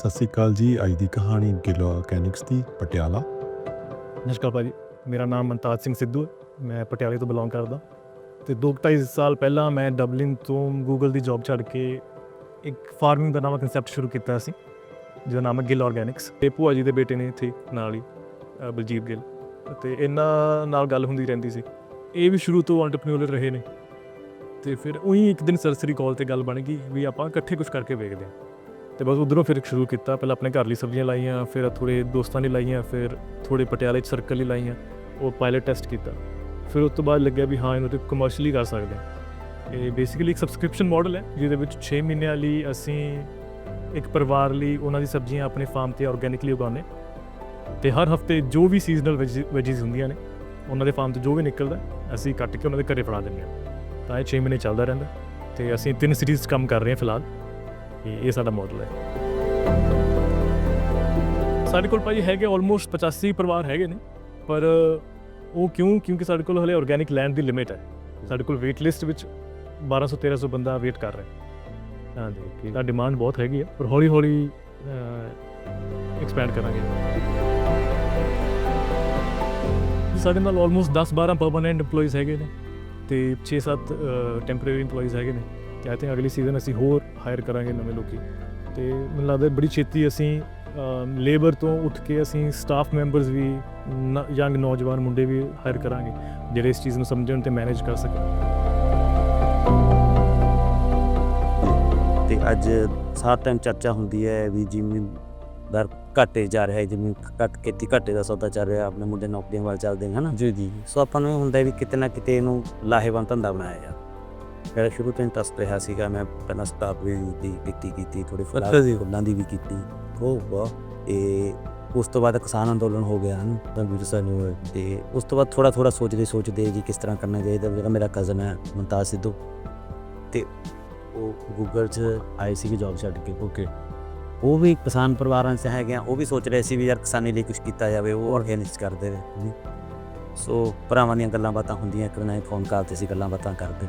ਸਤਿ ਸ੍ਰੀ ਅਕਾਲ ਜੀ। ਅੱਜ ਦੀ ਕਹਾਣੀ ਗਿੱਲ ਆਰਗੈਨਿਕਸ ਦੀ ਪਟਿਆਲਾ। ਨਮਸਕਾਰ ਭਾਜੀ। ਮੇਰਾ ਨਾਮ ਮਨਤਾਜ ਸਿੰਘ ਸਿੱਧੂ ਹੈ। ਮੈਂ ਪਟਿਆਲੇ ਤੋਂ ਬਿਲੋਂਗ ਕਰਦਾ। ਤੇ ਦੋ ਕੁ ਢਾਈ ਸਾਲ ਪਹਿਲਾਂ ਮੈਂ ਡਬਲਿਨ ਤੋਂ ਗੂਗਲ ਦੀ ਜੌਬ ਛੱਡ ਕੇ ਇੱਕ ਫਾਰਮਿੰਗ ਦਾ ਨਵਾਂ ਕਨਸੈਪਟ ਸ਼ੁਰੂ ਕੀਤਾ ਸੀ ਜਿਹਦਾ ਨਾਮ ਹੈ ਗਿੱਲ ਆਰਗੈਨਿਕਸ ਤੇ ਭੂਆ ਜੀ ਦੇ ਬੇਟੇ ਨੇ ਇੱਥੇ ਨਾਲ ਹੀ ਅ, ਬਲਜੀਤ ਗਿੱਲ। ਤੇ ਇਹਨਾਂ ਨਾਲ ਗੱਲ ਹੁੰਦੀ ਰਹਿੰਦੀ ਸੀ। ਇਹ ਵੀ ਸ਼ੁਰੂ ਤੋਂ ਐਂਟਰਪ੍ਰੀਨਿਓਰ ਰਹੇ ਨੇ। ਤੇ ਫਿਰ ਉਹੀ ਇੱਕ ਦਿਨ ਸਰਸਰੀ ਕਾਲ ਤੇ ਗੱਲ ਬਣ ਗਈ ਵੀ ਆਪਾਂ ਇਕੱਠੇ ਕੁਝ ਕਰਕੇ ਵੇਖਦੇ ਹਾਂ। ਤੇ ਬਸ ਉਧਰੋਂ ਫਿਰ ਸ਼ੁਰੂ ਕੀਤਾ। ਪਹਿਲਾਂ ਆਪਣੇ ਘਰ ਲਈ ਸਬਜ਼ੀਆਂ ਲਾਈਆਂ, ਫਿਰ ਥੋੜੇ ਦੋਸਤਾਂ ਲਈ ਲਾਈਆਂ, ਫਿਰ ਥੋੜੇ ਪਟਿਆਲੇ ਚ ਸਰਕਲ ਲਈ ਲਾਈਆਂ, ਉਹ ਪਾਇਲਟ ਟੈਸਟ ਕੀਤਾ। ਫਿਰ ਉਸ ਤੋਂ ਬਾਅਦ ਲੱਗਿਆ ਵੀ ਹਾਂ, ਇਹਨੂੰ ਤੇ ਕਮਰਸ਼ੀਅਲੀ ਕਰ ਸਕਦੇ ਹਾਂ। ਇਹ ਬੇਸਿਕਲੀ ਇੱਕ ਸਬਸਕ੍ਰਿਪਸ਼ਨ ਮਾਡਲ ਹੈ, ਜਿਹਦੇ ਵਿੱਚ 6 ਮਹੀਨਿਆਂ ਲਈ ਅਸੀਂ ਇੱਕ ਪਰਿਵਾਰ ਲਈ ਉਹਨਾਂ ਦੀ ਸਬਜ਼ੀਆਂ ਆਪਣੇ ਫਾਰਮ ਤੇ ਆਰਗੈਨਿਕਲੀ ਉਗਾਉਂਦੇ ਤੇ ਹਰ ਹਫ਼ਤੇ ਜੋ ਵੀ ਸੀਜ਼ਨਲ ਵੈਜੀਜ਼ ਹੁੰਦੀਆਂ ਨੇ, ਉਹਨਾਂ ਦੇ ਫਾਰਮ ਤੋਂ ਜੋ ਵੀ ਨਿਕਲਦਾ, ਅਸੀਂ ਕੱਟ ਕੇ ਉਹਨਾਂ ਦੇ ਘਰੇ ਫੜਾ ਦਿੰਦੇ ਹਾਂ। ਤਾਂ ਇਹ 6 ਮਹੀਨੇ ਚੱਲਦਾ ਰਹਿੰਦਾ। ਤੇ ਅਸੀਂ ਤਿੰਨ ਸੀਰੀਜ਼ ਕੰਮ ਕਰ ਰਹੇ ਹਾਂ ਫਿਲਹਾਲ। ਇਹ ਸਾਡਾ ਮਾਡਲ ਹੈ। ਸਾਡੇ ਕੋਲ ਭਾਜੀ ਹੈਗੇ ਆਲਮੋਸਟ 85 ਪਰਿਵਾਰ ਹੈਗੇ ਨੇ, ਪਰ ਉਹ ਕਿਉਂ? ਕਿਉਂਕਿ ਸਾਡੇ ਕੋਲ ਹਲੇ ਆਰਗੈਨਿਕ ਲੈਂਡ ਦੀ ਲਿਮਿਟ ਹੈ। ਸਾਡੇ ਕੋਲ ਵੇਟ ਲਿਸਟ ਵਿੱਚ 1200 1300 ਬੰਦਾ ਵੇਟ ਕਰ ਰਿਹਾ ਹਾਂਜੀ ਤਾਂ ਡਿਮਾਂਡ ਬਹੁਤ ਹੈਗੀ ਹੈ, ਪਰ ਹੌਲੀ ਹੌਲੀ ਐਕਸਪੈਂਡ ਕਰਾਂਗੇ। ਸਾਡੇ ਨਾਲ ਆਲਮੋਸਟ 10 12 ਪਰਮਨੈਂਟ EMPLOYEES ਹੈਗੇ ਨੇ ਤੇ 6-7 ਟੈਂਪਰੇਰੀ EMPLOYEES ਹੈਗੇ ਨੇ। ਤੇ ਆਈ ਥਿੰਕ ਅਗਲੀ ਸੀਜ਼ਨ ਅਸੀਂ ਹੋਰ ਹਾਇਰ ਕਰਾਂਗੇ ਨਵੇਂ ਲੋਕੀ। ਤੇ ਮੈਨੂੰ ਲੱਗਦਾ ਬੜੀ ਛੇਤੀ ਅਸੀਂ ਲੇਬਰ ਤੋਂ ਉੱਠ ਕੇ ਅਸੀਂ ਸਟਾਫ ਮੈਂਬਰਸ ਵੀ ਯੰਗ ਨੌਜਵਾਨ ਮੁੰਡੇ ਵੀ ਹਾਇਰ ਕਰਾਂਗੇ ਜਿਹੜੇ ਇਸ ਚੀਜ਼ ਨੂੰ ਸਮਝਣ ਤੇ ਮੈਨੇਜ ਕਰ ਸਕਣ। ਤੇ ਅੱਜ ਸਾਰ ਟਾਈਮ ਚਰਚਾ ਹੁੰਦੀ ਹੈ ਵੀ ਜ਼ਿਮੀਂਦਾਰ ਘਾਟੇ ਜਾ ਰਿਹਾ ਹੈ ਜਿਵੇਂ ਘੱਟ ਖੇਤੀ ਘਾਟੇ ਦਾ ਸੌਦਾ ਚੱਲ ਰਿਹਾ ਆਪਣੇ ਮੁੰਡੇ ਨੌਕਰੀਆਂ ਵੱਲ ਚੱਲਦੇ ਨੇ ਹਨਾ? ਜੀ ਜੀ। ਸੋ ਆਪਾਂ ਨੂੰ ਇਹ ਹੁੰਦਾ ਵੀ ਕਿਤੇ ਨਾ ਕਿਤੇ ਇਹਨੂੰ ਲਾਹੇਵੰਦ ਧੰਦਾ ਬਣਾਇਆ ਜਾ ਮੇਰਾ ਸ਼ੁਰੂ ਤੋਂ ਹੀ ਟਸਟ ਰਿਹਾ ਸੀਗਾ ਮੈਂ ਪਹਿਲਾਂ ਸਟਾਫ ਵੀ ਦੀ ਕੀਤੀ ਕੀਤੀ ਥੋੜੀ ਅੱਛਾ ਜੀ। ਫੁੱਲਾਂ ਦੀ ਵੀ ਕੀਤੀ। ਉਹ ਵਾਹ। ਇਹ ਉਸ ਤੋਂ ਬਾਅਦ ਕਿਸਾਨ ਅੰਦੋਲਨ ਹੋ ਗਿਆ ਹਨ। ਰਣਵੀਰ ਸਾਨੂੰ ਤੇ ਉਸ ਤੋਂ ਬਾਅਦ ਥੋੜਾ ਥੋੜਾ ਸੋਚਦੇ ਸੋਚਦੇ ਜੀ ਕਿਸ ਤਰ੍ਹਾਂ ਕਰਨਾ ਚਾਹੀਦਾ। ਜਿਹੜਾ ਮੇਰਾ ਕਜ਼ਨ ਹੈ ਮੁਮਤਾਜ਼ ਸਿੱਧੂ। ਤੇ ਉਹ ਗੂਗਲ 'ਚ ਆਈ ਸੀ ਜੌਬ ਛੱਡ ਕੇ। ਓਕੇ ਉਹ ਵੀ ਕਿਸਾਨ ਪਰਿਵਾਰਾਂ 'ਚ ਹੈਗੇ ਆ। ਉਹ ਵੀ ਸੋਚ ਰਹੇ ਸੀ ਵੀ ਯਾਰ ਕਿਸਾਨੀ ਲਈ ਕੁਝ ਕੀਤਾ ਜਾਵੇ। ਉਹ ਆਰਗੇਨਿਕਸ ਕਰਦੇ ਨੇ ਸੋ ਭਰਾਵਾਂ ਦੀਆਂ ਗੱਲਾਂ ਬਾਤਾਂ ਹੁੰਦੀਆਂ ਇੱਕ ਦਿਨ ਫੋਨ ਕਾਲ ਤੇ ਸੀ ਗੱਲਾਂ ਬਾਤਾਂ ਕਰਦੇ।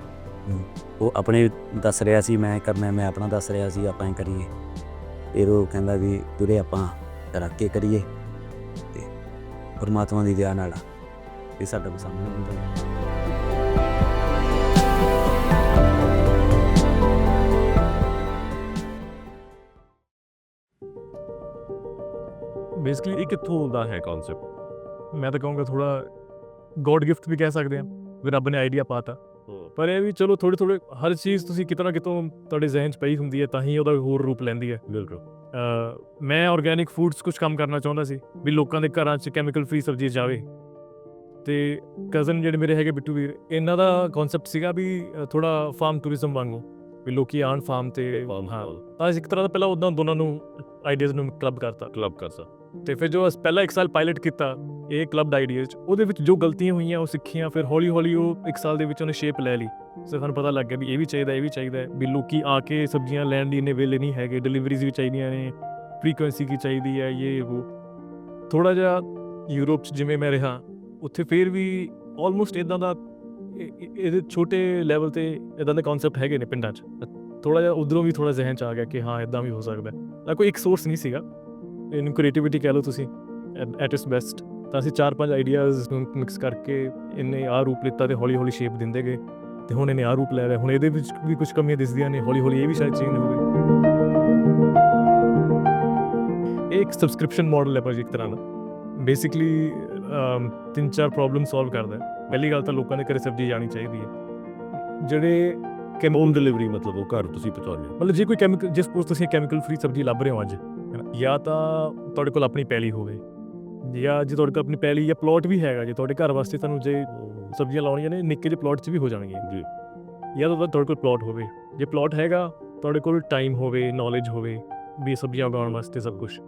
ਉਹ ਆਪਣੇ ਦੱਸ ਰਿਹਾ ਸੀ, ਮੈਂ ਕਰਨਾ ਮੈਂ ਆਪਣਾ ਦੱਸ ਰਿਹਾ ਸੀ, ਆਪਾਂ ਇਹ ਕਰੀਏ। ਫਿਰ ਉਹ ਕਹਿੰਦਾ ਵੀ ਦੁਰੇ ਆਪਾਂ ਰੱਖ ਕਰੀਏ ਤੇ ਪਰਮਾਤਮਾ ਦੀ ਦਇਆ ਨਾਲ ਇਹ ਸਾਡਾ ਸਾਹਮਣੇ ਹੁੰਦਾ ਬੇਸਿਕਲੀ ਇਹ ਕਿੱਥੋਂ ਦਾ ਹੈ ਕਨਸੈਪਟ ਮੈਂ ਤਾਂ ਕਹੂੰਗਾ ਥੋੜਾ ਗੋਡ ਗਿਫਟ ਵੀ ਕਹਿ ਸਕਦੇ ਹਾਂ। ਵੀ ਰੱਬ ਨੇ ਆਈਡੀਆ ਪਾਤਾ ਪਰ ਇਹ ਵੀ ਚਲੋ ਥੋੜੇ ਥੋੜੇ ਹਰ ਚੀਜ਼ ਤੁਸੀਂ ਕਿਤਨਾ ਕਿਤੋਂ ਤੁਹਾਡੇ ਜ਼ਿਹਨ 'ਚ ਪਈ ਹੁੰਦੀ ਹੈ ਤਾਂ ਹੀ ਉਹਦਾ ਹੋਰ ਰੂਪ ਲੈਂਦੀ ਹੈ। ਬਿਲਕੁਲ। ਮੈਂ ਆਰਗੈਨਿਕ ਫੂਡਸ ਕੁਝ ਕੰਮ ਕਰਨਾ ਚਾਹੁੰਦਾ ਸੀ ਵੀ ਲੋਕਾਂ ਦੇ ਘਰਾਂ 'ਚ ਕੈਮੀਕਲ ਫ੍ਰੀ ਸਬਜ਼ੀ ਜਾਵੇ। ਤੇ ਕਜ਼ਨ ਜਿਹੜੇ ਮੇਰੇ ਹੈਗੇ ਬਿੱਟੂ ਵੀਰ ਇਹਨਾਂ ਦਾ ਕਨਸੈਪਟ ਸੀਗਾ ਵੀ ਥੋੜਾ ਫਾਰਮ ਟੂਰਿਜ਼ਮ ਵਾਂਗੂ ਵੀ ਲੋਕੀ ਆਣ ਫਾਰਮ ਤੇ ਹਾਂ ਤਾਂ। ਇੱਕ ਤਰ੍ਹਾਂ ਦਾ ਪਹਿਲਾਂ ਉਦਾਂ ਦੋਨਾਂ ਨੂੰ ਆਈਡੀਆਜ਼ ਨੂੰ ਕਲੱਬ ਕਰਤਾ। ਕਲੱਬ ਕਰਦਾ ਤੇ ਫਿਰ ਜੋ ਅਸੀਂ ਪਹਿਲਾਂ ਇੱਕ ਸਾਲ ਪਾਇਲਟ ਕੀਤਾ, ਇਹ ਕਲੱਬ ਦਾ ਆਈਡੀਆਜ਼ 'ਚ, ਉਹਦੇ ਵਿੱਚ ਜੋ ਗਲਤੀਆਂ ਹੋਈਆਂ, ਉਹ ਸਿੱਖੀਆਂ, ਫਿਰ ਹੌਲੀ ਹੌਲੀ ਉਹ ਇੱਕ ਸਾਲ ਦੇ ਵਿੱਚ ਉਹਨੇ ਸ਼ੇਪ ਲੈ ਲਈ। ਸੋ ਸਾਨੂੰ ਪਤਾ ਲੱਗ ਗਿਆ ਵੀ ਇਹ ਵੀ ਚਾਹੀਦਾ, ਇਹ ਵੀ ਚਾਹੀਦਾ ਵੀ ਲੋਕੀ ਆ ਕੇ ਸਬਜ਼ੀਆਂ ਲੈਣ ਦੀ ਇੰਨੇ ਵੇਲੇ ਨਹੀਂ ਹੈਗੇ ਡਿਲੀਵਰੀਜ਼ ਵੀ ਚਾਹੀਦੀਆਂ ਨੇ ਫ੍ਰੀਕੁਐਂਸੀ ਕੀ ਚਾਹੀਦੀ ਹੈ ਇਹ ਉਹ ਥੋੜਾ ਜਿਹਾ ਯੂਰਪ 'ਚ ਜਿਵੇਂ ਮੈਂ ਰਿਹਾ, ਉੱਥੇ ਫਿਰ ਵੀ ਆਲਮੋਸਟ ਇਦਾਂ ਦਾ ਇਹਦੇ ਛੋਟੇ ਲੈਵਲ ਤੇ ਇਦਾਂ ਦੇ ਕਨਸੈਪਟ ਹੈਗੇ ਨੇ ਪਿੰਡਾਂ 'ਚ। ਥੋੜਾ ਜਿਹਾ ਉਧਰੋਂ ਵੀ ਥੋੜਾ ਜ਼ਿਹਨ 'ਚ ਆ ਗਿਆ ਕਿ ਹਾਂ ਇਦਾਂ ਵੀ ਹੋ ਸਕਦਾ ਹੈ। ਤਾਂ ਕੋਈ ਇੱਕ ਸੋਰਸ ਨਹੀਂ ਸੀਗਾ। ਇਹਨੂੰ ਕ੍ਰੀਏਟੀਵਿਟੀ ਕਹਿ ਲਓ ਤੁਸੀਂ ਐਟ ਇਟਸ ਬੈਸਟ ਤਾਂ ਅਸੀਂ ਚਾਰ ਪੰਜ ਆਈਡੀਆਜ਼ ਨੂੰ ਮਿਕਸ ਕਰਕੇ ਇਹਨੇ ਆਹ ਰੂਪ ਲਿੱਤਾ ਤੇ ਹੌਲੀ ਹੌਲੀ ਸ਼ੇਪ ਦਿੰਦੇ ਗਏ। ਤੇ ਹੁਣ ਇਹਨੇ ਆਹ ਰੂਪ ਲੈ ਲਿਆ। ਹੁਣ ਇਹਦੇ ਵਿੱਚ ਵੀ ਕੁਝ ਕਮੀਆਂ ਦਿਸਦੀਆਂ ਨੇ ਹੌਲੀ ਹੌਲੀ ਇਹ ਵੀ ਸ਼ਾਇਦ ਚੇਂਜ ਹੋਵੇ ਇਹ ਇੱਕ ਸਬਸਕ੍ਰਿਪਸ਼ਨ ਮਾਡਲ ਹੈ ਇੱਕ ਤਰ੍ਹਾਂ ਦਾ। ਬੇਸਿਕਲੀ ਤਿੰਨ ਚਾਰ ਪ੍ਰੋਬਲਮ ਸੋਲਵ ਕਰਦਾ ਹੈ। ਪਹਿਲੀ ਗੱਲ ਤਾਂ ਲੋਕਾਂ ਦੇ ਘਰੇ ਸਬਜ਼ੀ ਜਾਣੀ ਚਾਹੀਦੀ ਹੈ। ਜਿਹੜੇ ਹੋਮ ਡਿਲੀਵਰੀ ਮਤਲਬ ਉਹ ਘਰ ਤੁਸੀਂ ਪਹੁੰਚਾਉਂਦੇ ਹੋ। ਮਤਲਬ ਜੇ ਕੋਈ ਕੈਮੀਕਲ ਜਿਸ ਸਪੋਜ਼ ਤੁਸੀਂ ਕੈਮੀਕਲ ਫ੍ਰੀ ਸਬਜ਼ੀ ਲੱਭ ਰਹੇ ਹੋ ਅੱਜ ਹੈ ਜਾਂ ਤਾਂ ਤੁਹਾਡੇ ਕੋਲ ਆਪਣੀ ਪੈਲੀ ਹੋਵੇ ਜਾਂ ਜੇ ਤੁਹਾਡੇ ਕੋਲ ਆਪਣੀ ਪੈਲੀ ਜਾਂ ਪਲਾਟ ਵੀ ਹੈਗਾ ਜੇ ਤੁਹਾਡੇ ਘਰ ਵਾਸਤੇ ਤੁਹਾਨੂੰ ਜੇ ਸਬਜ਼ੀਆਂ ਲਾਉਣੀਆਂ ਨੇ ਨਿੱਕੇ ਜਿਹੇ ਪਲਾਟ 'ਚ ਵੀ ਹੋ ਜਾਣਗੀਆਂ। ਜੀ। ਜਾਂ ਤਾਂ ਤੁਹਾਡੇ ਕੋਲ ਪਲਾਟ ਹੋਵੇ। ਜੇ ਪਲਾਟ ਹੈਗਾ ਤੁਹਾਡੇ ਕੋਲ ਟਾਈਮ ਹੋਵੇ ਨੌਲੇਜ ਹੋਵੇ ਵੀ ਸਬਜ਼ੀਆਂ ਉਗਾਉਣ ਵਾਸਤੇ ਸਭ ਕੁਝ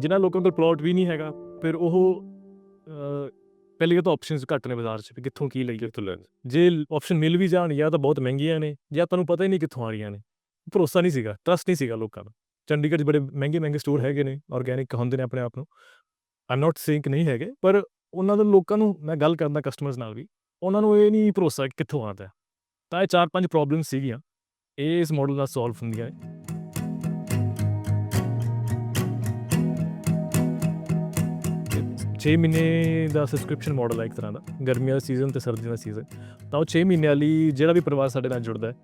ਜਿਨ੍ਹਾਂ ਲੋਕਾਂ ਕੋਲ ਪਲਾਟ ਵੀ ਨਹੀਂ ਹੈਗਾ ਫਿਰ ਉਹ ਪਹਿਲੀ ਤਾਂ ਆਪਸ਼ਨਸ ਘੱਟ ਨੇ ਬਾਜ਼ਾਰ 'ਚ ਵੀ ਕਿੱਥੋਂ ਕੀ ਲਈਏ। ਕਿੱਥੋਂ ਲੈਣ? ਜੇ ਆਪਸ਼ਨ ਮਿਲ ਵੀ ਜਾਣ ਜਾਂ ਤਾਂ ਬਹੁਤ ਮਹਿੰਗੀਆਂ ਨੇ ਜਾਂ ਤੁਹਾਨੂੰ ਪਤਾ ਹੀ ਨਹੀਂ ਕਿੱਥੋਂ ਆ ਰਹੀਆਂ ਨੇ। ਭਰੋਸਾ ਨਹੀਂ ਸੀਗਾ ਟਰਸਟ ਨਹੀਂ ਸੀਗਾ ਲੋਕਾਂ ਦਾ। ਚੰਡੀਗੜ੍ਹ 'ਚ ਬੜੇ ਮਹਿੰਗੇ ਮਹਿੰਗੇ ਸਟੋਰ ਹੈਗੇ ਨੇ ਆਰਗੇਨਿਕ ਹੁੰਦੇ ਨੇ ਆਪਣੇ ਆਪ ਨੂੰ। ਆਮ ਨਾਟ ਸੇਇੰਗ ਨਹੀਂ ਹੈਗੇ, ਪਰ ਉਹਨਾਂ ਦੇ ਲੋਕਾਂ ਨੂੰ ਮੈਂ ਗੱਲ ਕਰਦਾ ਕਸਟਮਰਸ ਨਾਲ ਵੀ, ਉਹਨਾਂ ਨੂੰ ਇਹ ਨਹੀਂ ਭਰੋਸਾ ਕਿੱਥੋਂ ਆਉਂਦਾ ਤਾਂ ਇਹ ਚਾਰ ਪੰਜ ਪ੍ਰੋਬਲਮ ਸੀਗੀਆਂ, ਇਹ ਇਸ ਮਾਡਲ ਨਾਲ ਸੋਲਵ ਹੁੰਦੀਆਂ ਨੇ। ਛੇ ਮਹੀਨੇ ਦਾ ਸਬਸਕ੍ਰਿਪਸ਼ਨ ਮਾਡਲ ਹੈ ਇੱਕ ਤਰ੍ਹਾਂ ਦਾ, ਗਰਮੀਆਂ ਦਾ ਸੀਜ਼ਨ ਤੇ ਸਰਦੀਆਂ ਦਾ ਸੀਜ਼ਨ ਤਾਂ ਉਹ ਛੇ ਮਹੀਨੇ ਵਾਲੀ ਜਿਹੜਾ ਵੀ ਪਰਿਵਾਰ ਸਾਡੇ ਨਾਲ ਜੁੜਦਾ ਹੈ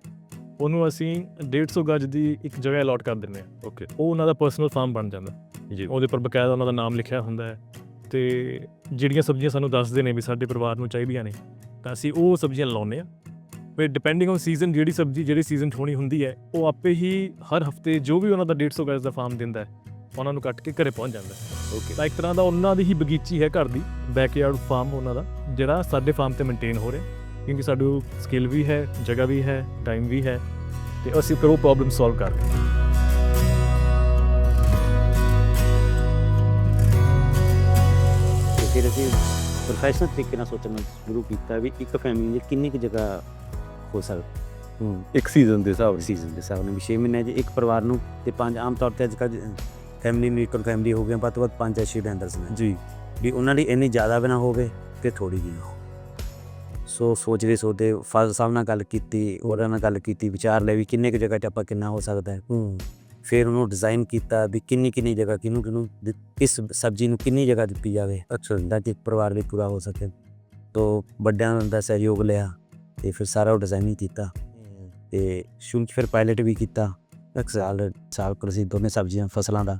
ਉਹਨੂੰ ਅਸੀਂ 150 ਗਜ ਦੀ ਇੱਕ ਜਗ੍ਹਾ ਅਲਾਟ ਕਰ ਦਿੰਦੇ ਹਾਂ। ਓਕੇ ਉਹ ਉਹਨਾਂ ਦਾ ਪਰਸਨਲ ਫਾਰਮ ਬਣ ਜਾਂਦਾ। ਜੀ। ਉਹਦੇ ਪਰ ਬਕਾਇਦਾ ਉਹਨਾਂ ਦਾ ਨਾਮ ਲਿਖਿਆ ਹੁੰਦਾ ਹੈ। ਤੇ ਜਿਹੜੀਆਂ ਸਬਜ਼ੀਆਂ ਸਾਨੂੰ ਦੱਸਦੇ ਨੇ ਵੀ ਸਾਡੇ ਪਰਿਵਾਰ ਨੂੰ ਚਾਹੀਦੀਆਂ ਨੇ ਤਾਂ ਅਸੀਂ ਉਹ ਸਬਜ਼ੀਆਂ ਲਾਉਂਦੇ ਆ ਫਿਰ ਡਿਪੈਂਡਿੰਗ ਔਨ ਸੀਜ਼ਨ ਜਿਹੜੀ ਸਬਜ਼ੀ ਜਿਹੜੀ ਸੀਜ਼ਨ 'ਚ ਹੋਣੀ ਹੁੰਦੀ ਹੈ ਉਹ ਆਪੇ ਹੀ ਹਰ ਹਫ਼ਤੇ ਜੋ ਵੀ ਉਹਨਾਂ ਦਾ 150 ਗਜ ਦਾ ਫਾਰਮ ਦਿੰਦਾ ਹੈ ਉਹਨਾਂ ਨੂੰ ਕੱਟ ਕੇ ਘਰੇ ਪਹੁੰਚ ਜਾਂਦਾ ਓਕੇ ਤਾਂ ਇੱਕ ਤਰ੍ਹਾਂ ਦਾ ਉਹਨਾਂ ਦੀ ਹੀ ਬਗੀਚੀ ਹੈ ਘਰ ਦੀ ਬੈਕਯਾਰਡ ਫਾਰਮ ਉਹਨਾਂ ਦਾ ਜਿਹੜਾ ਸਾਡੇ ਫਾਰਮ ਤੇ ਮੇਨਟੇਨ ਹੋ ਰਿਹਾ। ਕਿਉਂਕਿ ਸਾਡੂ ਸਕਿੱਲ ਵੀ ਹੈ ਜਗ੍ਹਾ ਵੀ ਹੈ ਟਾਈਮ ਵੀ ਹੈ ਤੇ ਅਸੀਂ ਫਿਰ ਉਹ ਪ੍ਰੋਬਲਮ ਸੋਲਵ ਕਰ ਰਹੇ ਹਾਂ। ਤੇ ਫਿਰ ਅਸੀਂ ਪ੍ਰੋਫੈਸ਼ਨਲ ਤਰੀਕੇ ਨਾਲ ਸੋਚਣਾ ਸ਼ੁਰੂ ਕੀਤਾ ਵੀ ਇੱਕ ਫੈਮਿਲੀ ਦੀ ਕਿੰਨੀ ਕੁ ਜਗ੍ਹਾ ਹੋ ਸਕਦੀ ਹੂੰ। ਇੱਕ ਸੀਜ਼ਨ ਦੇ ਹਿਸਾਬ ਸੀਜ਼ਨ ਦੇ ਹਿਸਾਬ ਨਾਲ ਵੀ 6 ਮਹੀਨੇ 'ਚ ਇੱਕ ਪਰਿਵਾਰ ਨੂੰ ਤੇ ਪੰਜ ਆਮ ਤੌਰ ਤੇ ਅੱਜ ਕੱਲ੍ਹ ਫੈਮਿਲੀ ਨਿਊਕਲ ਫੈਮਿਲੀ ਹੋ ਗਈਆਂ ਵੱਧ ਤੋਂ ਵੱਧ ਪੰਜ ਜਾਂ ਛੇ ਮੈਂਬਰਸ ਨੇ। ਜੀ। ਵੀ ਉਹਨਾਂ ਦੀ ਇੰਨੀ ਜ਼ਿਆਦਾ ਵੀ ਨਾ ਹੋਵੇ ਤੇ ਥੋੜੀ ਜਿਹੀ ਨਾ ਹੋਵੇ। ਸੋ ਸੋਚਦੇ ਸੋਚਦੇ ਫਾਦਰ ਸਾਹਿਬ ਨਾਲ ਗੱਲ ਕੀਤੀ ਉਹਨਾਂ ਨਾਲ ਗੱਲ ਕੀਤੀ ਵਿਚਾਰ ਲੈ ਵੀ ਕਿੰਨੇ ਕੁ ਜਗ੍ਹਾ 'ਚ ਆਪਾਂ ਕਿੰਨਾ ਹੋ ਸਕਦਾ ਹੈ। ਹੂੰ ਫਿਰ ਉਹਨੂੰ ਡਿਜ਼ਾਈਨ ਕੀਤਾ ਵੀ ਕਿੰਨੀ ਕਿੰਨੀ ਜਗ੍ਹਾ ਕਿਹਨੂੰ ਦਿ- ਕਿਸ ਸਬਜ਼ੀ ਨੂੰ ਕਿੰਨੀ ਜਗ੍ਹਾ ਦਿੱਤੀ ਜਾਵੇ ਅੱਛਾ ਤਾਂ ਕਿ ਪਰਿਵਾਰ ਵੀ ਪੂਰਾ ਹੋ ਸਕੇ। ਤੋ ਵੱਡਿਆਂ ਦਾ ਸਹਿਯੋਗ ਲਿਆ ਤੇ ਫਿਰ ਸਾਰਾ ਉਹ ਡਿਜ਼ਾਈਨ ਹੀ ਕੀਤਾ। ਤੇ ਸ਼ੁਰੂ 'ਚ ਫਿਰ ਪਾਇਲਟ ਵੀ ਕੀਤਾ। ਇੱਕ ਸਾਲ ਸਾਲ ਕੋਲ ਅਸੀਂ ਦੋਨੇ ਸਬਜ਼ੀਆਂ ਫਸਲਾਂ ਦਾ।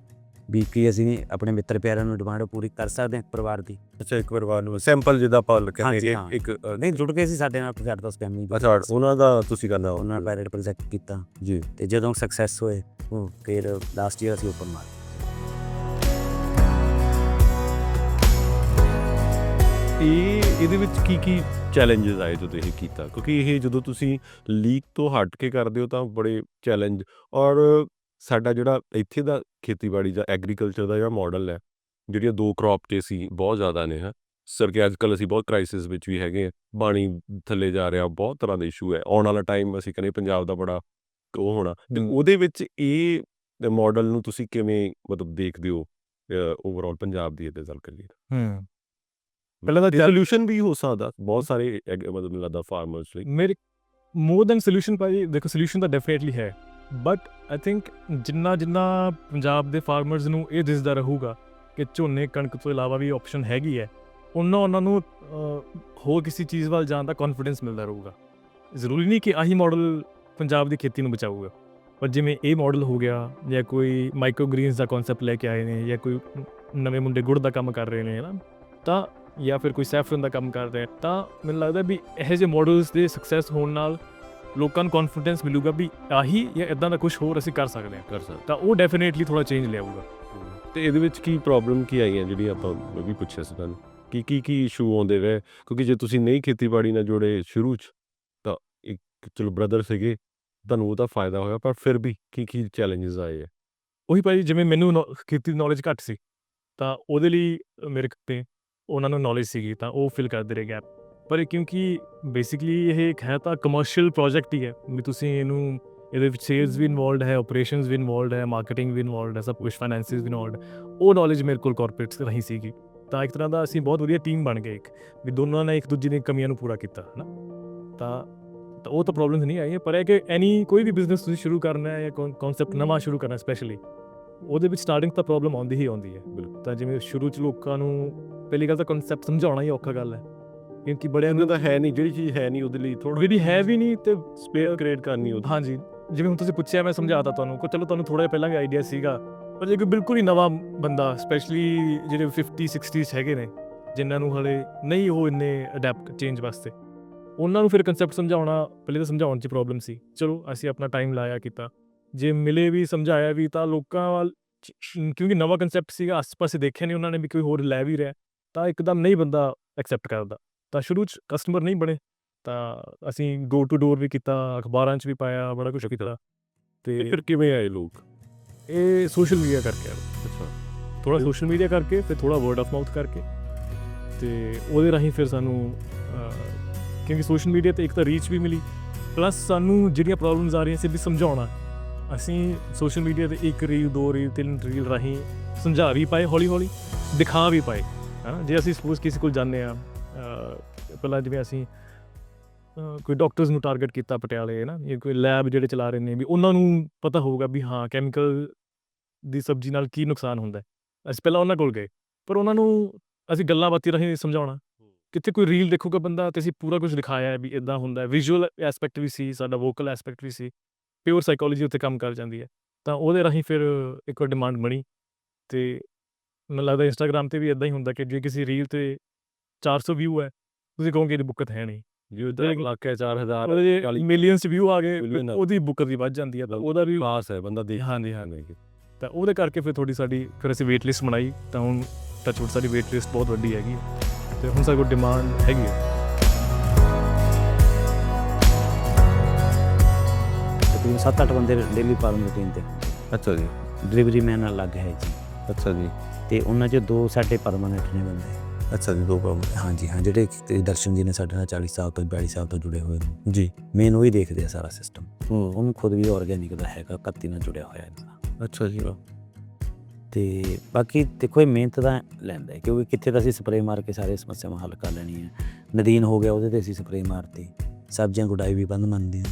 ਵੀ ਕੀ ਅਸੀਂ ਆਪਣੇ ਮਿੱਤਰ ਪਿਆਰਿਆਂ ਨੂੰ ਡਿਮਾਂਡ ਪੂਰੀ ਕਰ ਸਕਦੇ ਹਾਂ ਪਰਿਵਾਰ ਦੀ। ਅੱਛਾ ਇੱਕ ਪਰਿਵਾਰ ਨੂੰ ਸੈਂਪਲ ਜਿਹਦਾ ਆਪਾਂ ਕਹਿੰਦੇ ਨੇ। ਇੱਕ ਨਹੀਂ ਜੁੜ ਕੇ ਸੀ ਸਾਡੇ ਨਾਲ ਪ੍ਰੋਜੈਕਟ ਦਾ ਫੈਮਿਲੀ ਅੱਛਾ ਉਹਨਾਂ ਦਾ ਤੁਸੀਂ ਕਰਨਾ ਉਹਨਾਂ ਨਾਲ ਪਾਇਲਟ ਪ੍ਰੋਜੈਕਟ ਕੀਤਾ। ਜੀ। ਤੇ ਜਦੋਂ ਸਕਸੈਸ ਹੋਏ ਫਿਰ ਲਾਸਟ ਈਅਰ ਅਸੀਂ ਓਪਨ ਮਾਰ ਇਹ ਇਹਦੇ ਵਿੱਚ ਕੀ ਕੀ ਚੈਲੰਜਸ ਆਏ ਜਦੋਂ ਇਹ ਕੀਤਾ? ਕਿਉਂਕਿ ਇਹ ਜਦੋਂ ਤੁਸੀਂ ਲੀਕ ਤੋਂ ਹਟ ਕੇ ਕਰਦੇ ਹੋ ਤਾਂ ਬੜੇ ਚੈਲੰਜ ਔਰ ਸਾਡਾ ਜਿਹੜਾ ਇੱਥੇ ਦਾ ਖੇਤੀਬਾੜੀ ਦਾ ਐਗਰੀਕਲਚਰ ਦਾ ਜਿਹੜਾ ਮਾਡਲ ਹੈ ਜਿਹੜੀਆਂ ਦੋ ਕ੍ਰੌਪ ਤੇ ਸੀ ਬਹੁਤ ਜ਼ਿਆਦਾ ਨੇ ਹਾਂ। ਸਰ ਕਿ ਅੱਜ ਕੱਲ ਅਸੀਂ ਬਹੁਤ ਕ੍ਰਾਈਸਿਸ ਵਿੱਚ ਵੀ ਹੈਗੇ ਆ ਪਾਣੀ ਥੱਲੇ ਜਾ ਰਿਹਾ ਬਹੁਤ ਤਰ੍ਹਾਂ ਦੇ ਇਸ਼ੂ ਹੈ। ਆਉਣ ਵਾਲਾ ਟਾਈਮ ਅਸੀਂ ਕਹਿੰਦੇ ਪੰਜਾਬ ਦਾ ਬੜਾ ਉਹ ਹੋਣਾ। ਤੇ। ਉਹਦੇ ਵਿੱਚ ਇਹ ਮਾਡਲ ਨੂੰ ਤੁਸੀਂ ਕਿਵੇਂ ਮਤਲਬ ਦੇਖਦੇ ਹੋ? ਓਵਰਆਲ ਪੰਜਾਬ ਦੀ ਇਹਦੇ ਗੱਲ ਕਰੀਏ ਹੂੰ। ਪਹਿਲਾਂ ਤਾਂ ਸੋਲੂਸ਼ਨ ਵੀ ਹੋ ਸਕਦਾ। ਬਹੁਤ ਸਾਰੇ ਮਤਲਬ ਲੱਗਦਾ ਫਾਰਮਰਸ ਲਈ। ਮੇਰੇ ਮੋਰ ਦੈਨ ਸੋਲੂਸ਼ਨ ਭਾਜੀ ਦੇਖੋ ਸੋਲੂਸ਼ਨ ਤਾਂ ਡੈਫੀਨਿਟਲੀ ਹੈ। ਬਟ ਆਈ ਥਿੰਕ ਜਿੰਨਾ ਜਿੰਨਾ ਪੰਜਾਬ ਦੇ ਫਾਰਮਰਸ ਨੂੰ ਇਹ ਦਿਸਦਾ ਰਹੂਗਾ ਕਿ ਝੋਨੇ, ਕਣਕ ਤੋਂ ਇਲਾਵਾ ਵੀ ਆਪਸ਼ਨ ਹੈਗੀ ਹੈ, ਉਹਨਾਂ ਉਹਨਾਂ ਨੂੰ ਹੋਰ ਕਿਸੇ ਚੀਜ਼ ਵੱਲ ਜਾਣ ਦਾ ਕੌਨਫੀਡੈਂਸ ਮਿਲਦਾ ਰਹੂਗਾ। ਜ਼ਰੂਰੀ ਨਹੀਂ ਕਿ ਆਹੀ ਮਾਡਲ ਪੰਜਾਬ ਦੀ ਖੇਤੀ ਨੂੰ ਬਚਾਊਗਾ। ਪਰ ਜਿਵੇਂ ਇਹ ਮਾਡਲ ਹੋ ਗਿਆ ਜਾਂ ਕੋਈ ਮਾਈਕਰੋ ਗ੍ਰੀਨਸ ਦਾ ਕਨਸੈਪਟ ਲੈ ਕੇ ਆਏ ਨੇ ਜਾਂ ਕੋਈ ਨਵੇਂ ਮੁੰਡੇ ਗੁੜ ਦਾ ਕੰਮ ਕਰ ਰਹੇ ਨੇ ਨਾ ਤਾਂ ਜਾਂ ਫਿਰ ਕੋਈ ਸੈਫਰਨ ਦਾ ਕੰਮ ਕਰ ਰਿਹਾ ਤਾਂ ਮੈਨੂੰ ਲੱਗਦਾ ਵੀ ਇਹੋ ਜਿਹੇ ਮਾਡਲਸ ਦੇ ਸਕਸੈਸ ਹੋਣ ਨਾਲ ਲੋਕਾਂ ਨੂੰ ਕੌਨਫੀਡੈਂਸ ਮਿਲੂਗਾ ਵੀ ਆਹੀ ਜਾਂ ਇਦਾਂ ਦਾ ਕੁਝ ਹੋਰ ਅਸੀਂ ਕਰ ਸਕਦੇ ਹਾਂ। ਕਰ ਸਕਦੇ ਤਾਂ ਉਹ ਡੈਫੀਨੇਟਲੀ ਥੋੜਾ ਚੇਂਜ ਲਿਆਊਗਾ ਤੇ ਇਹਦੇ ਵਿੱਚ ਕੀ ਪ੍ਰੋਬਲਮ ਕੀ ਆਈਆਂ ਜਿਹੜੀ ਆਪਾਂ ਵੀ ਪੁੱਛਿਆ ਸੀ ਤੁਹਾਨੂੰ? ਕੀ ਕੀ ਕੀ ਇਸ਼ੂ ਆਉਂਦੇ ਰਹੇ? ਕਿਉਂਕਿ ਜੇ ਤੁਸੀਂ ਨਹੀਂ ਖੇਤੀਬਾੜੀ ਨਾਲ ਜੁੜੇ ਸ਼ੁਰੂ ਚ ਤਾਂ ਇੱਕ ਚਲੋ ਬ੍ਰਦਰ ਸੀਗੇ ਤੁਹਾਨੂੰ ਉਹਦਾ ਫਾਇਦਾ ਹੋਇਆ ਪਰ ਫਿਰ ਵੀ ਕੀ ਕੀ ਚੈਲੰਜਸ ਆਏ ਆ? ਉਹੀ ਭਾਈ ਜਿਵੇਂ ਮੈਨੂੰ ਖੇਤੀ ਦੀ ਨੌਲੇਜ ਘੱਟ ਸੀ ਤਾਂ ਉਹਦੇ ਲਈ ਮੇਰੇ ਤੇ ਉਹਨਾਂ ਨੂੰ ਨੌਲੇਜ ਸੀਗੀ ਤਾਂ ਉਹ ਫਿਲ ਕਰਦੇ ਰਹੇ ਗੈਪ ਪਰ ਇਹ ਕਿਉਂਕਿ ਬੇਸਿਕਲੀ ਇਹ ਇੱਕ ਹੈ ਤਾਂ ਕਮਰਸ਼ੀਅਲ ਪ੍ਰੋਜੈਕਟ ਹੀ ਹੈ। ਵੀ ਤੁਸੀਂ ਇਹਨੂੰ ਇਹਦੇ ਵਿੱਚ ਸੇਲਸ ਵੀ ਇਨਵੋਲਡ ਹੈ ਆਪਰੇਸ਼ਨਸ ਵੀ ਇਨਵੋਲਡ ਹੈ ਮਾਰਕੀਟਿੰਗ ਵੀ ਇਨਵੋਲਡ ਹੈ ਸਭ ਕੁਝ ਫਾਈਨੈਂਸਿਸ ਵੀ ਇਨਵੋਲਡ ਉਹ ਨੌਲੇਜ ਮੇਰੇ ਕੋਲ ਕਾਰਪੋਰੇਟਸ ਰਹੀ ਸੀਗੀ। ਤਾਂ ਇੱਕ ਤਰ੍ਹਾਂ ਦਾ ਅਸੀਂ ਬਹੁਤ ਵਧੀਆ ਟੀਮ ਬਣ ਗਏ ਇੱਕ। ਵੀ ਦੋਨਾਂ ਨੇ ਇੱਕ ਦੂਜੇ ਦੀਆਂ ਕਮੀਆਂ ਨੂੰ ਪੂਰਾ ਕੀਤਾ ਹਨਾ? ਤਾਂ ਤਾਂ ਉਹ ਤਾਂ ਪ੍ਰੋਬਲਮਸ ਨਹੀਂ ਆਈਆਂ ਪਰ ਇਹ ਕਿ ਐਨੀ ਕੋਈ ਵੀ ਬਿਜ਼ਨਸ ਤੁਸੀਂ ਸ਼ੁਰੂ ਕਰਨਾ ਹੈ ਜਾਂ ਕਨਸੈਪਟ ਨਵਾਂ ਸ਼ੁਰੂ ਕਰਨਾ ਸਪੈਸ਼ਲੀ ਉਹਦੇ ਵਿੱਚ ਸਟਾਰਟਿੰਗ ਤਾਂ ਪ੍ਰੋਬਲਮ ਆਉਂਦੀ ਹੀ ਆਉਂਦੀ ਹੈ। ਬਿਲਕੁਲ। ਤਾਂ ਜਿਵੇਂ ਸ਼ੁਰੂ ਚ ਲੋਕਾਂ ਨੂੰ ਪਹਿਲੀ ਗੱਲ ਤਾਂ ਕਨਸੈਪਟ ਸਮਝਾਉਣਾ ਹੀ ਔਖਾ ਗੱਲ ਹੈ। ਕਿਉਂਕਿ ਬੜਿਆਂ ਨੂੰ ਦਾ ਹੈ ਨਹੀਂ ਜਿਹੜੀ ਚੀਜ਼ ਹੈ ਨਹੀਂ ਉਹਦੇ ਲਈ ਥੋੜਾ ਜਿਹੜੀ ਹੈ ਵੀ ਨਹੀਂ ਤੇ ਸਪੇਅਰ ਕ੍ਰੀਏਟ ਕਰਨੀ ਉਹਦੀ। ਹਾਂਜੀ ਜਿਵੇਂ ਹੁਣ ਤੁਸੀਂ ਪੁੱਛਿਆ ਮੈਂ ਸਮਝਾਤਾ ਤੁਹਾਨੂੰ ਕੋ ਚਲੋ ਤੁਹਾਨੂੰ ਥੋੜਾ ਜਿਹਾ ਪਹਿਲਾਂ ਵੀ ਆਈਡੀਆ ਸੀਗਾ ਪਰ ਜੇ ਕੋਈ ਬਿਲਕੁਲ ਹੀ ਨਵਾਂ ਬੰਦਾ ਸਪੈਸ਼ਲੀ ਜਿਹੜੇ 50 60 ਚ ਹੈਗੇ ਨੇ ਜਿਨ੍ਹਾਂ ਨੂੰ ਹਲੇ ਨਹੀਂ ਉਹ ਇੰਨੇ ਅਡੈਪਟ ਚੇਂਜ ਵਾਸਤੇ ਉਹਨਾਂ ਨੂੰ ਫਿਰ ਕਨਸੈਪਟ ਸਮਝਾਉਣਾ ਪਹਿਲੇ ਤਾਂ ਸਮਝਾਉਣ 'ਚ ਪ੍ਰੋਬਲਮ ਸੀ। ਚਲੋ ਅਸੀਂ ਆਪਣਾ ਟਾਈਮ ਲਾਇਆ ਕੀਤਾ। ਜੇ ਮਿਲੇ ਵੀ ਸਮਝਾਇਆ ਵੀ ਤਾਂ ਲੋਕਾਂ ਵੱਲ ਕਿਉਂਕਿ ਨਵਾਂ ਕਨਸੈਪਟ ਸੀਗਾ ਆਸ-ਪਾਸੇ ਦੇਖਿਆ ਨਹੀਂ ਉਹਨਾਂ ਨੇ ਵੀ ਕੋਈ ਹੋਰ ਲੈ ਵੀ ਰਿਹਾ ਤਾਂ ਇੱਕਦਮ ਨਹੀਂ ਬੰਦਾ ਐਕਸੈਪਟ ਕਰਦਾ। ਤਾਂ ਸ਼ੁਰੂ 'ਚ ਕਸਟਮਰ ਨਹੀਂ ਬਣੇ ਤਾਂ ਅਸੀਂ ਡੋਰ ਟੂ ਡੋਰ ਵੀ ਕੀਤਾ ਅਖਬਾਰਾਂ 'ਚ ਵੀ ਪਾਇਆ ਬੜਾ ਕੁਝ ਕੀਤਾ। ਤੇ ਫਿਰ ਕਿਵੇਂ ਆਏ ਲੋਕ? ਇਹ ਸੋਸ਼ਲ ਮੀਡੀਆ ਕਰਕੇ ਆ ਅੱਛਾ। ਥੋੜਾ ਸੋਸ਼ਲ ਮੀਡੀਆ ਕਰਕੇ ਫਿਰ ਥੋੜਾ ਵਰਡ ਆਫ ਮਾਊਥ ਕਰਕੇ। ਤੇ ਉਹਦੇ ਰਾਹੀਂ ਫਿਰ ਸਾਨੂੰ ਕਿਉਂਕਿ ਸੋਸ਼ਲ ਮੀਡੀਆ ਤੇ ਇੱਕ ਤਾਂ ਰੀਚ ਵੀ ਮਿਲੀ ਪਲੱਸ ਸਾਨੂੰ ਜਿਹੜੀਆਂ ਪ੍ਰੋਬਲਮਸ ਆ ਰਹੀਆਂ ਸੀ ਵੀ ਸਮਝਾਉਣਾ ਅਸੀਂ ਸੋਸ਼ਲ ਮੀਡੀਆ ਤੇ ਇੱਕ ਰੀਲ ਦੋ ਰੀਲ ਤਿੰਨ ਰੀਲ ਰਾਹੀਂ ਸਮਝਾ ਵੀ ਪਾਏ ਹੌਲੀ ਹੌਲੀ ਦਿਖਾ ਵੀ ਪਾਏ। ਹਨਾ ਜੇ ਅਸੀਂ ਸਪੋਜ਼ ਕਿਸੇ ਕੋਲ ਜਾਂਦੇ ਆ ਪਹਿਲਾਂ ਜਿਵੇਂ ਅਸੀਂ ਕੋਈ ਡਾਕਟਰਸ ਨੂੰ ਟਾਰਗੇਟ ਕੀਤਾ ਪਟਿਆਲੇ ਨਾ? ਜਾਂ ਕੋਈ ਲੈਬ ਜਿਹੜੇ ਚਲਾ ਰਹੇ ਨੇ, ਵੀ ਉਹਨਾਂ ਨੂੰ ਪਤਾ ਹੋਊਗਾ ਵੀ ਹਾਂ ਕੈਮੀਕਲ ਦੀ ਸਬਜ਼ੀ ਨਾਲ ਕੀ ਨੁਕਸਾਨ ਹੁੰਦਾ ਹੈ। ਅਸੀਂ ਪਹਿਲਾਂ ਉਹਨਾਂ ਕੋਲ ਗਏ, ਪਰ ਉਹਨਾਂ ਨੂੰ ਅਸੀਂ ਗੱਲਾਂ ਬਾਤੀ ਰਾਹੀਂ ਸਮਝਾਉਣਾ। ਕਿਤੇ ਕੋਈ ਰੀਲ ਦੇਖੂਗਾ ਬੰਦਾ ਤੇ ਅਸੀਂ ਪੂਰਾ ਕੁਝ ਦਿਖਾਇਆ ਹੈ ਵੀ ਇਦਾਂ ਹੁੰਦਾ ਹੈ। ਵਿਜ਼ੂਅਲ ਐਸਪੈਕਟ ਵੀ ਸੀ, ਸਾਡਾ ਵੋਕਲ ਐਸਪੈਕਟ ਵੀ ਸੀ ਪਿਓਰ ਸਾਈਕੋਲੋਜੀ ਉੱਤੇ ਕੰਮ ਕਰ ਜਾਂਦੀ ਹੈ। ਤਾਂ ਉਹਦੇ ਰਾਹੀਂ ਫਿਰ ਇੱਕ ਵਾਰ ਡਿਮਾਂਡ ਬਣੀ ਤੇ ਮੈਨੂੰ ਲੱਗਦਾ ਇੰਸਟਾਗ੍ਰam ਤੇ ਵੀ ਇਦਾਂ ਹੀ ਹੁੰਦਾ ਕਿ ਜੇ ਕਿਸੇ ਰੀਲ ਤੇ 400 ਵਿਊ ਹੈ ਤੁਸੀਂ ਕਹੋਗੇ ਇਹਦੀ ਬੁੱਕਤ ਹੈ ਨਹੀਂ ਜੇ ਉਧਰ ਲੱਖ ਹੈ 4000 ਉਹਦੇ ਜੇ 40 ਮਿਲੀਅਨਸ ਚ ਵਿਊ ਆ ਗਏ। ਉਹਦੀ ਬੁੱਕਤ ਵੀ ਵੱਧ ਜਾਂਦੀ ਹੈ ਤਾਂ ਉਹਦਾ ਵੀ ਪਾਸ ਹੈ ਬੰਦਾ ਦੇਖ ਹਾਂਜੀ ਨਹੀਂ ਤਾਂ ਉਹਦੇ ਕਰਕੇ ਫਿਰ ਥੋੜੀ ਸਾਡੀ ਫਿਰ ਅਸੀਂ ਵੇਟ ਲਿਸਟ ਬਣਾਈ ਤਾਂ ਹੁਣ ਟੱਚਵੁੱਡ ਸਾਡੀ ਵੇਟ ਲਿਸਟ ਬਹੁਤ ਵੱਡੀ ਹੈਗੀ ਹੈ ਤੇ ਹੁਣ ਸਾਡੇ ਕੋਲ ਡਿਮਾਂਡ ਹੈਗੀ ਹੈ ਤਕਰੀਬਨ 7-8 ਬੰਦੇ ਡੇਲੀ ਫਾਰਮ ਰੂਟੀਨ ਤੇ ਅੱਛਾ ਜੀ ਡਿਲੀਵਰੀ ਮੈਨ ਅਲੱਗ ਹੈ ਜੀ ਅੱਛਾ ਜੀ ਤੇ ਉਹਨਾਂ 'ਚ ਦੋ ਸਾਡੇ ਪਰਮਾਨੈਂਟ ਨੇ ਬੰਦੇ ਅੱਛਾ ਜੀ ਦੋ ਕੰਮ ਹਾਂਜੀ ਹਾਂ ਜਿਹੜੇ ਤੇ ਦਰਸ਼ਨ ਜੀ ਨੇ ਸਾਡੇ ਨਾਲ 40 ਸਾਲ ਤੋਂ 42 ਸਾਲ ਤੋਂ ਜੁੜੇ ਹੋਏ ਨੇ। ਜੀ। ਮੇਨ ਉਹ ਹੀ ਦੇਖਦੇ ਆ ਸਾਰਾ ਸਿਸਟਮ ਹੂੰ। ਉਹਨੂੰ ਖੁਦ ਵੀ ਆਰਗੈਨਿਕ ਦਾ ਹੈਗਾ ਕੱਤੀ ਨਾਲ ਜੁੜਿਆ ਹੋਇਆ ਇਹਨਾਂ ਅੱਛਾ ਜੀ ਤੇ ਬਾਕੀ ਦੇਖੋ ਇਹ ਮਿਹਨਤ ਦਾ ਲੈਂਦਾ ਹੈ ਕਿਉਂਕਿ ਕਿੱਥੇ ਤਾਂ ਅਸੀਂ ਸਪਰੇਅ ਮਾਰ ਕੇ ਸਾਰੇ ਸਮੱਸਿਆਵਾਂ ਹੱਲ ਕਰ ਲੈਣੀ ਹੈ ਨਦੀਨ ਹੋ ਗਿਆ ਉਹਦੇ ਤੇ ਅਸੀਂ ਸਪਰੇਅ ਮਾਰਤੀ। ਸਬਜ਼ੀਆਂ ਗੁਡਾਈ ਵੀ ਬੰਦ ਮੰਨਦੇ ਹਾਂ।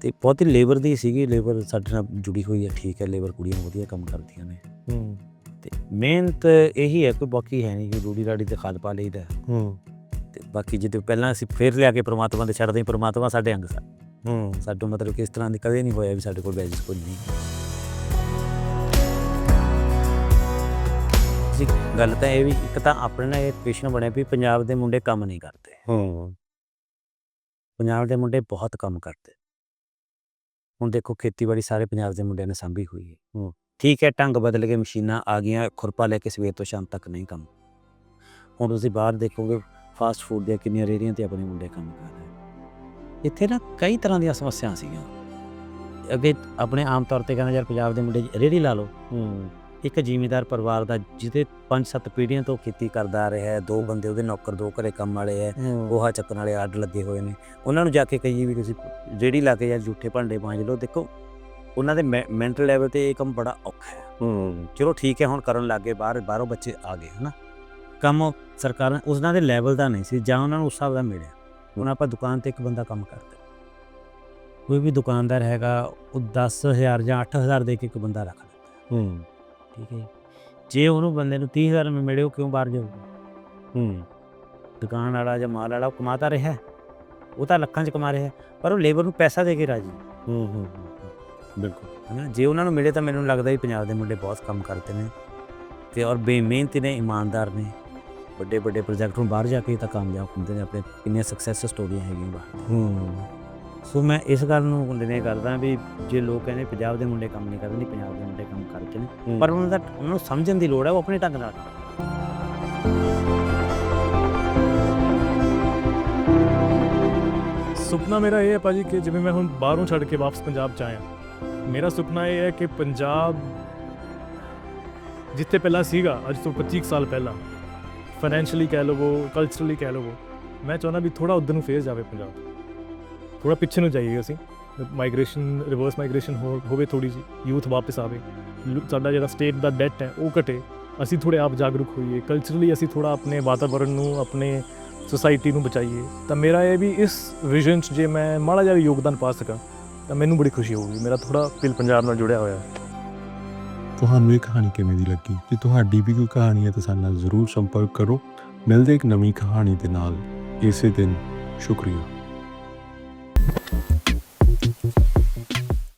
ਤੇ ਬਹੁਤੀ ਲੇਬਰ ਦੀ ਸੀਗੀ ਲੇਬਰ ਸਾਡੇ ਨਾਲ ਜੁੜੀ ਹੋਈ ਹੈ ਠੀਕ ਹੈ ਲੇਬਰ ਕੁੜੀਆਂ ਵਧੀਆ ਕੰਮ ਕਰਦੀਆਂ ਨੇ। ਹੂੰ। ਤੇ ਮਿਹਨਤ ਇਹੀ ਹੈ ਕੋਈ ਬਾਕੀ ਹੈ ਨਹੀਂ ਕਿ ਰੂੜੀ ਰਾੜੀ ਤੇ ਖਾਦ ਪਾ ਲਈਦਾ ਹੂੰ। ਤੇ ਬਾਕੀ ਜਿੱਦੇ ਪਹਿਲਾਂ ਅਸੀਂ ਫੇਰ ਲਿਆ ਕੇ ਪ੍ਰਮਾਤਮਾ ਦੇ ਛੱਡਦੇ ਹਾਂ, ਪ੍ਰਮਾਤਮਾ ਸਾਡੇ ਅੰਗ ਸਾ ਹੂੰ। ਸਾਡੋਂ ਮਤਲਬ ਕਿ ਇਸ ਤਰ੍ਹਾਂ ਦੀ ਕਦੇ ਨਹੀਂ ਹੋਇਆ ਵੀ ਸਾਡੇ ਕੋਲ ਬੈਜਿਸ ਕੋਈ ਨਹੀਂ। ਜੀ ਗੱਲ ਤਾਂ ਇਹ ਵੀ ਇੱਕ ਤਾਂ ਆਪਣੇ ਨਾਲ ਇਹ ਪੇਸ਼ਣ ਬਣਿਆ ਵੀ ਪੰਜਾਬ ਦੇ ਮੁੰਡੇ ਕੰਮ ਨਹੀਂ ਕਰਦੇ। ਹੂੰ। ਪੰਜਾਬ ਦੇ ਮੁੰਡੇ ਬਹੁਤ ਕੰਮ ਕਰਦੇ। ਹੁਣ ਦੇਖੋ ਖੇਤੀਬਾੜੀ ਸਾਰੇ ਪੰਜਾਬ ਦੇ ਮੁੰਡਿਆਂ ਨੇ ਸੰਭੀ ਹੋਈ ਹੈ। ਹੂੰ। ਠੀਕ ਹੈ ਢੰਗ ਬਦਲ ਗਏ ਮਸ਼ੀਨਾਂ ਆ ਗਈਆਂ ਖੁਰਪਾ ਲੈ ਕੇ ਸਵੇਰ ਤੋਂ ਸ਼ਾਮ ਤੱਕ ਨਹੀਂ ਕੰਮ। ਹੁਣ ਤੁਸੀਂ ਬਾਹਰ ਦੇਖੋਗੇ ਫਾਸਟ ਫੂਡ ਦੀਆਂ ਕਿੰਨੀਆਂ ਰੇਹੜੀਆਂ ਤੇ ਆਪਣੇ ਮੁੰਡੇ ਕੰਮ ਕਰ ਰਹੇ ਇੱਥੇ ਨਾ ਕਈ ਤਰ੍ਹਾਂ ਦੀਆਂ ਸਮੱਸਿਆਵਾਂ ਸੀਗੀਆਂ। ਅੱਗੇ ਆਪਣੇ ਆਮ ਤੌਰ ਤੇ ਕਹਿੰਦਾ ਯਾਰ ਪੰਜਾਬ ਦੇ ਮੁੰਡੇ ਰੇਹੜੀ ਲਾ ਲਓ। ਇੱਕ ਜ਼ਿਮੀਂਦਾਰ ਪਰਿਵਾਰ ਦਾ ਜਿਹਦੇ 5-7 ਪੀੜ੍ਹੀਆਂ ਤੋਂ ਖੇਤੀ ਕਰਦਾ ਆ ਰਿਹਾ ਹੈ ਦੋ ਬੰਦੇ ਉਹਦੇ ਨੌਕਰ ਦੋ ਘਰੇ ਕੰਮ ਵਾਲੇ ਹੈ ਗੋਹਾ ਚੱਕਣ ਵਾਲੇ ਆਡ ਲੱਗੇ ਹੋਏ ਨੇ। ਉਹਨਾਂ ਨੂੰ ਜਾ ਕੇ ਕਹੀਏ ਵੀ ਤੁਸੀਂ ਰੇੜੀ ਲਾ ਕੇ ਜਾਂ ਜੂਠੇ ਭਾਂਡੇ ਮਾਂਜ ਲਓ। ਦੇਖੋ ਉਹਨਾਂ ਦੇ ਮੈਂਟਲ ਲੈਵਲ ਤੇ ਇਹ ਕੰਮ ਬੜਾ ਔਖਾ ਹੈ। ਹੂੰ। ਚਲੋ ਠੀਕ ਹੈ ਹੁਣ ਕਰਨ ਲੱਗੇ ਬਾਹਰ ਬਾਹਰੋਂ ਬੱਚੇ ਆ ਗਏ ਹਨਾ। ਕੰਮ ਸਰਕਾਰਾਂ ਉਹਨਾਂ ਦੇ ਲੈਵਲ ਦਾ ਨਹੀਂ ਸੀ ਜਾਂ ਉਹਨਾਂ ਨੂੰ ਉਸ ਹਿਸਾਬ ਦਾ ਮਿਲਿਆ। ਹੁਣ ਆਪਾਂ ਦੁਕਾਨ ਤੇ ਇੱਕ ਬੰਦਾ ਕੰਮ ਕਰਦਾ। ਕੋਈ ਵੀ ਦੁਕਾਨਦਾਰ ਹੈਗਾ ਉਹ 10000 ਜਾਂ 8000 ਦੇ ਕੇ ਇੱਕ ਬੰਦਾ ਰੱਖ ਲੈਂਦਾ। ਹੂੰ। ਠੀਕ ਹੈ ਜੀ। ਉਹਨੂੰ ਬੰਦੇ ਨੂੰ 30000 में ਮਿਲੇ ਉਹ ਕਿਉਂ ਬਾਹਰ ਜਾਊਗਾ? ਹੂੰ। ਦੁਕਾਨ ਵਾਲਾ ਜਾਂ ਮਾਲ ਵਾਲਾ ਕਮਾਤਾ ਰਿਹਾ। ਉਹ ਤਾਂ ਲੱਖਾਂ 'ਚ ਕਮਾ ਰਿਹਾ ਪਰ ਉਹ ਲੇਬਰ ਨੂੰ ਪੈਸਾ ਦੇ ਕੇ ਰਾਜੀ ਹੂੰ ਹੂੰ। ਬਿਲਕੁਲ। ਹੈ ਨਾ ਜੇ ਉਹਨਾਂ ਨੂੰ ਮਿਲੇ ਤਾਂ ਮੈਨੂੰ ਲੱਗਦਾ ਵੀ ਪੰਜਾਬ ਦੇ ਮੁੰਡੇ ਬਹੁਤ ਕੰਮ ਕਰਦੇ ਨੇ ਤੇ ਔਰ ਬੇਮਿਹਨਤੀ ਨੇ ਇਮਾਨਦਾਰ ਨੇ। ਵੱਡੇ ਵੱਡੇ ਪ੍ਰੋਜੈਕਟ ਨੂੰ ਬਾਹਰ ਜਾ ਕੇ ਤਾਂ ਕਾਮਯਾਬ ਹੁੰਦੇ ਨੇ ਆਪਣੇ ਕਿੰਨੀਆਂ ਸਕਸੈਸ ਸਟੋਰੀਆਂ ਹੈਗੀਆਂ ਬਾਹਰ। ਹੂੰ। ਸੋ ਮੈਂ ਇਸ ਗੱਲ ਨੂੰ ਲੈਣੇ ਕਰਦਾ ਵੀ ਜੇ ਲੋਕ ਕਹਿੰਦੇ ਪੰਜਾਬ ਦੇ ਮੁੰਡੇ ਕੰਮ ਨਹੀਂ ਕਰਦੇ ਨਹੀਂ ਪੰਜਾਬ ਦੇ ਮੁੰਡੇ ਕੰਮ ਕਰਦੇ ਨੇ ਪਰ ਉਹਨਾਂ ਦਾ ਉਹਨਾਂ ਨੂੰ ਸਮਝਣ ਦੀ ਲੋੜ ਹੈ ਉਹ ਆਪਣੇ ਢੰਗ ਨਾਲ। ਸੁਪਨਾ ਮੇਰਾ ਇਹ ਹੈ ਭਾਜੀ ਕਿ ਜਿਵੇਂ ਮੈਂ ਹੁਣ ਬਾਹਰੋਂ ਛੱਡ ਕੇ ਵਾਪਸ ਪੰਜਾਬ ਚ ਆਇਆ ਮੇਰਾ ਸੁਪਨਾ ਇਹ ਹੈ ਕਿ ਪੰਜਾਬ ਜਿੱਥੇ ਪਹਿਲਾਂ ਸੀਗਾ, ਅੱਜ ਤੋਂ 25 ਕੁ ਸਾਲ ਪਹਿਲਾਂ ਫਾਈਨੈਂਸ਼ੀਅਲੀ ਕਹਿ ਲਵੋ ਕਲਚਰਲੀ ਕਹਿ ਲਵੋ, ਮੈਂ ਚਾਹੁੰਦਾ ਵੀ ਥੋੜਾ ਉਧਰ ਨੂੰ ਫੇਰ ਜਾਵੇ ਪੰਜਾਬ। ਥੋੜਾ ਪਿੱਛੇ ਨੂੰ ਜਾਈਏ ਅਸੀਂ ਮਾਈਗ੍ਰੇਸ਼ਨ ਰਿਵਰਸ ਮਾਈਗ੍ਰੇਸ਼ਨ ਹੋਵੇ ਥੋੜੀ ਜੀ ਯੂਥ ਵਾਪਸ ਆਵੇ, ਲੁ- ਸਾਡਾ ਜਿਹੜਾ ਸਟੇਟ ਦਾ ਡੈਟ ਹੈ, ਉਹ ਘਟੇ, ਅਸੀਂ ਥੋੜੇ ਆਪ ਜਾਗਰੂਕ ਹੋਈਏ ਕਲਚਰਲੀ ਅਸੀਂ ਥੋੜਾ ਆਪਣੇ ਵਾਤਾਵਰਣ ਨੂੰ, ਆਪਣੇ ਸੋਸਾਇਟੀ ਨੂੰ ਬਚਾਈਏ, ਤਾਂ ਮੇਰਾ ਇਹ ਵੀ ਇਸ ਵਿਜ਼ਨ 'ਚ ਜੇ ਮੈਂ ਮਾੜਾ ਜਿਹਾ ਵੀ ਯੋਗਦਾਨ ਪਾ ਸਕਾਂ ਤਾਂ ਮੈਨੂੰ ਬੜੀ ਖੁਸ਼ੀ ਹੋਊਗੀ, ਮੇਰਾ ਥੋੜਾ ਦਿਲ ਪੰਜਾਬ ਨਾਲ ਜੁੜਿਆ ਹੋਇਆ ਹੈ। ਤੁਹਾਨੂੰ ਇਹ ਕਹਾਣੀ ਕਿਵੇਂ ਦੀ ਲੱਗੀ? ਜੇ ਤੁਹਾਡੀ ਵੀ ਕੋਈ ਕਹਾਣੀ ਹੈ ਤਾਂ ਸਾਡੇ ਨਾਲ ਜ਼ਰੂਰ ਸੰਪਰਕ ਕਰੋ। ਮਿਲਦੇ ਇੱਕ ਨਵੀਂ ਕਹਾਣੀ ਦੇ ਨਾਲ। ਇਸੇ ਦਿਨ, ਸ਼ੁਕਰੀਆ।